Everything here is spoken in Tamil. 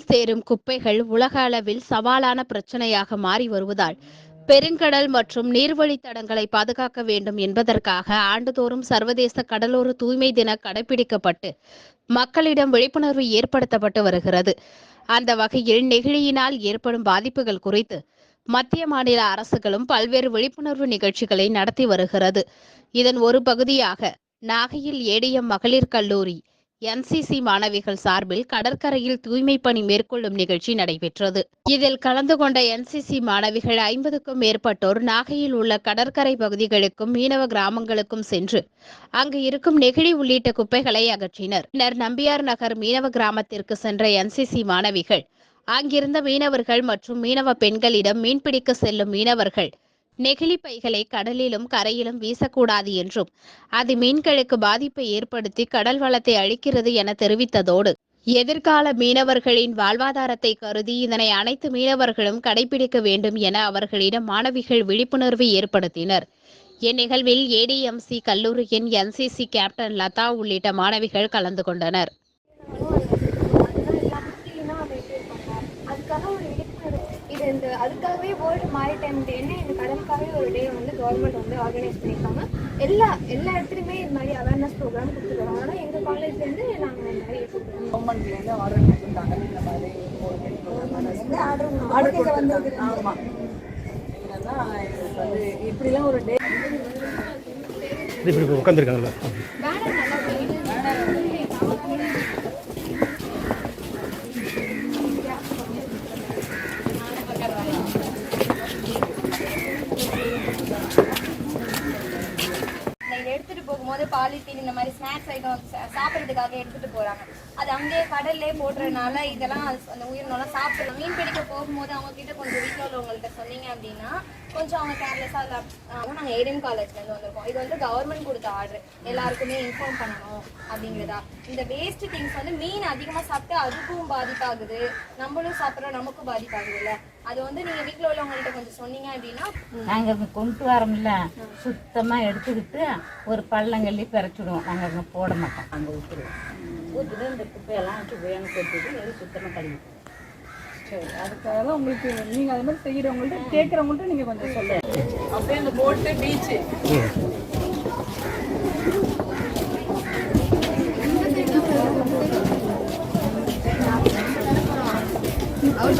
சேரும் குப்பைகள் உலக அளவில் சவாலான பிரச்சனையாக மாறி வருவதால் பெருங்கடல் மற்றும் நீர்வழித்தடங்களை பாதுகாக்க வேண்டும் என்பதற்காக ஆண்டுதோறும் சர்வதேச கடலோர தூய்மை தின கடைபிடிக்கப்பட்டு மக்களிடம் விழிப்புணர்வு ஏற்படுத்தப்பட்டு வருகிறது. அந்த வகையில் நெகிழியினால் ஏற்படும் பாதிப்புகள் குறித்து மத்திய மாநில அரசுகளும் பல்வேறு விழிப்புணர்வு நிகழ்ச்சிகளை நடத்தி வருகிறது. இதன் ஒரு பகுதியாக நாகையில் ஏடிஎம் மகளிர் கல்லூரி என்சிசி மாணவிகள் சார்பில் கடற்கரையில் தூய்மை பணி மேற்கொள்ளும் நிகழ்ச்சி நடைபெற்றது. இதில் கலந்து கொண்ட என்சிசி மாணவிகள் ஐம்பதுக்கும் மேற்பட்டோர் நாகையில் உள்ள கடற்கரை பகுதிகளுக்கும் மீனவ கிராமங்களுக்கும் சென்று அங்கு இருக்கும் நெகிழி உள்ளிட்ட குப்பைகளை அகற்றினர். பின்னர் நம்பியார் நகர் மீனவ கிராமத்திற்கு சென்ற என்சிசி மாணவிகள் அங்கிருந்த மீனவர்கள் மற்றும் மீனவ பெண்களிடம் மீன்பிடிக்க செல்லும் மீனவர்கள் நெகிழி பைகளை கடலிலும் கரையிலும் வீசக்கூடாது என்றும் அது மீன்களுக்கு பாதிப்பை ஏற்படுத்தி கடல் வளத்தை அழிக்கிறது என தெரிவித்ததோடு எதிர்கால மீனவர்களின் வாழ்வாதாரத்தை கருதி இதனை அனைத்து மீனவர்களும் கடைபிடிக்க வேண்டும் என அவர்களிடம் மாணவிகள் விழிப்புணர்வு ஏற்படுத்தினர். இந்நிகழ்வில் ஏடிஎம்சி கல்லூரியின் என்சிசி கேப்டன் லதா உள்ளிட்ட மாணவிகள் கலந்து கொண்டனர். அதுக்காக ஒரு இது இந்த அதுக்காகவே வேர்ல்டு மேரிடைம் டேன்னு இந்த கடலுக்காகவே ஒரு டே வந்து கவர்மெண்ட் வந்து ஆர்கனைஸ் பண்ணியிருக்காங்க. எல்லா எல்லா இடத்துலையுமே இது மாதிரி அவேர்னஸ் ப்ரோக்ராம் கொடுத்துருக்காங்க. ஆனால் எங்கள் காலேஜ்லேருந்து நாங்கள் இந்த மாதிரி கவர்மெண்ட்லேருந்து ஆர்டர் பண்ணியிருந்தாங்க இந்த மாதிரி ஆர்டர் வந்து ஆமாம் என்னன்னா இப்படிலாம் ஒரு டே இது இப்படி உட்காந்துருக்காங்கல்ல எடுத்துட்டு போகும்போது பாலித்தீன் இந்த மாதிரி ஸ்நாக்ஸ் ஐட்டம் சாப்பிட்றதுக்காக எடுத்துட்டு போறாங்க. அது அங்கேயே கடல்லே போடுறதுனால இதெல்லாம் அந்த உயிரினம்லாம் சாப்பிடலாம் மீன் பிடிக்க போகும்போது அவங்க கிட்ட கொஞ்சம் வீட்டில் உள்ளவங்கள்ட்ட சொன்னீங்க அப்படின்னா கொஞ்சம் அவங்க கேர்லெஸ்ஸாக இல்லை நாங்கள் ஏடிஎம் காலேஜ்லேருந்து வந்திருக்கோம். இது வந்து கவர்மெண்ட் கொடுத்த ஆர்டர் எல்லாருக்குமே இன்ஃபார்ம் பண்ணணும் அப்படிங்கிறதா. இந்த வேஸ்ட் திங்ஸ் வந்து மீன் அதிகமாக சாப்பிட்டு அதுக்கும் பாதிப்பாகுது. நம்மளும் சாப்பிட்றோம் நமக்கும் பாதிப்பாகுதுல்ல. அது வந்து நீங்கள் வீட்டில் உள்ளவங்கள்ட்ட கொஞ்சம் சொன்னீங்க அப்படின்னா நாங்கள் இங்கே கொண்டு வரோம்ல சுத்தமாக எடுத்துக்கிட்டு ஒரு பள்ளங்கள்ளி பிறச்சிடுவோம் அங்கே போட மாட்டோம். அங்கே ஊற்றுருவோம் ஊற்றிட்டு இந்த குப்பையெல்லாம் வச்சு வேணும் கொட்டிட்டு எது சுத்தமாக கழுவி சரி அதுக்காக தான் உங்களுக்கு நீங்கள் அது மாதிரி செய்கிறவங்கள்ட்ட கேட்குறவங்கள்ட்ட நீங்கள் கொஞ்சம் சொல்லுங்கள் அப்படியே அந்த போட்டு பீச்சு. அவர்